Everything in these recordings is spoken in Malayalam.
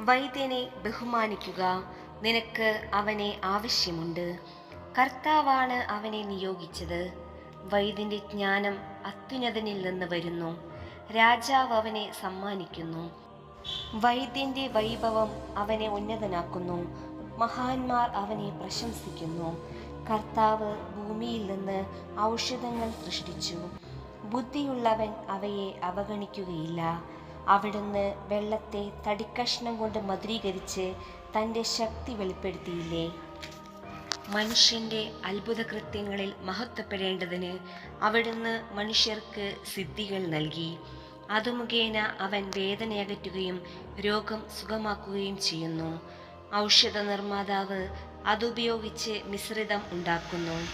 വൈദ്യനെ ബഹുമാനിക്കുക. നിനക്ക് അവനെ ആവശ്യമുണ്ട്. കർത്താവാണ് അവനെ നിയോഗിച്ചത്. വൈദ്യന്റെ ജ്ഞാനം അത്യുന്നതനിൽ നിന്ന് വരുന്നു. രാജാവ് അവനെ സമ്മാനിക്കുന്നു. വൈദ്യന്റെ വൈഭവം അവനെ ഉന്നതനാക്കുന്നു. മഹാന്മാർ അവനെ പ്രശംസിക്കുന്നു. കർത്താവ് ഭൂമിയിൽ നിന്ന് ഔഷധങ്ങൾ സൃഷ്ടിച്ചു. ബുദ്ധിയുള്ളവൻ അവയെ അവഗണിക്കുകയില്ല. അവിടുന്ന് വെള്ളത്തെ തടിക്കഷ്ണം കൊണ്ട് മധുരീകരിച്ച് തന്റെ ശക്തി വെളിപ്പെടുത്തിയില്ലേ? മനുഷ്യന്റെ അത്ഭുത കൃത്യങ്ങളിൽ മഹത്വപ്പെടേണ്ടതിന് അവിടുന്ന് മനുഷ്യർക്ക് സിദ്ധികൾ നൽകി. അത് മുഖേന അവൻ വേദനയകറ്റുകയും രോഗം സുഖമാക്കുകയും ചെയ്യുന്നു. ഔഷധ നിർമ്മാതാവ് അതുപയോഗിച്ച് മിശ്രിതം ഉണ്ടാക്കുന്നു.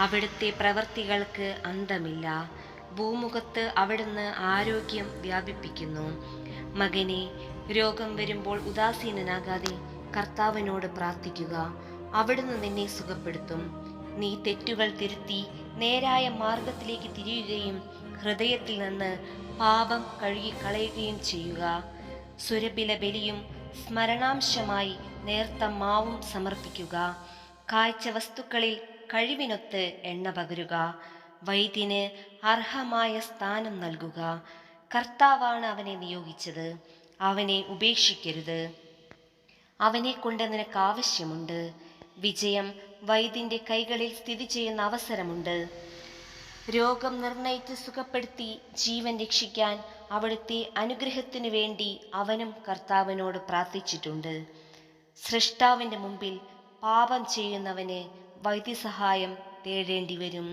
അവിടുത്തെ പ്രവർത്തികൾക്ക് അന്തമില്ല. ഭൂമുഖത്ത് അവിടുന്ന് ആരോഗ്യം വ്യാപിപ്പിക്കുന്നു. മകനെ രോഗം വരുമ്പോൾ ഉദാസീനനാകാതെ കർത്താവിനോട് പ്രാർത്ഥിക്കുക. അവിടുന്ന് നിന്നെ സുഖപ്പെടുത്തും. നീ തെറ്റുകൾ തിരുത്തി നേരായ മാർഗത്തിലേക്ക് തിരിയുകയും ഹൃദയത്തിൽ നിന്ന് പാപം കഴുകിക്കളയുകയും ചെയ്യുക. സുരബില ബലിയും സ്മരണാംശമായി നേർത്ത മാവും സമർപ്പിക്കുക. കാഴ്ച വസ്തുക്കളിൽ കഴിവിനൊത്ത് എണ്ണ പകരുക. വൈദ്യന് അർഹമായ സ്ഥാനം നൽകുക. കർത്താവാണ് അവനെ നിയോഗിച്ചത്. അവനെ ഉപേക്ഷിക്കരുത്. അവനെ കൊണ്ട് നിനക്ക് ആവശ്യമുണ്ട്. വിജയം വൈദ്യന്റെ കൈകളിൽ സ്ഥിതി ചെയ്യുന്ന അവസരമുണ്ട്. രോഗം നിർണയിച്ച് സുഖപ്പെടുത്തി ജീവൻ രക്ഷിക്കാൻ അവിടുത്തെ അനുഗ്രഹത്തിനു വേണ്ടി അവനും കർത്താവിനോട് പ്രാർത്ഥിച്ചിട്ടുണ്ട്. സൃഷ്ടാവിന്റെ മുമ്പിൽ പാപം ചെയ്യുന്നവന് വൈദ്യസഹായം തേടേണ്ടി വരും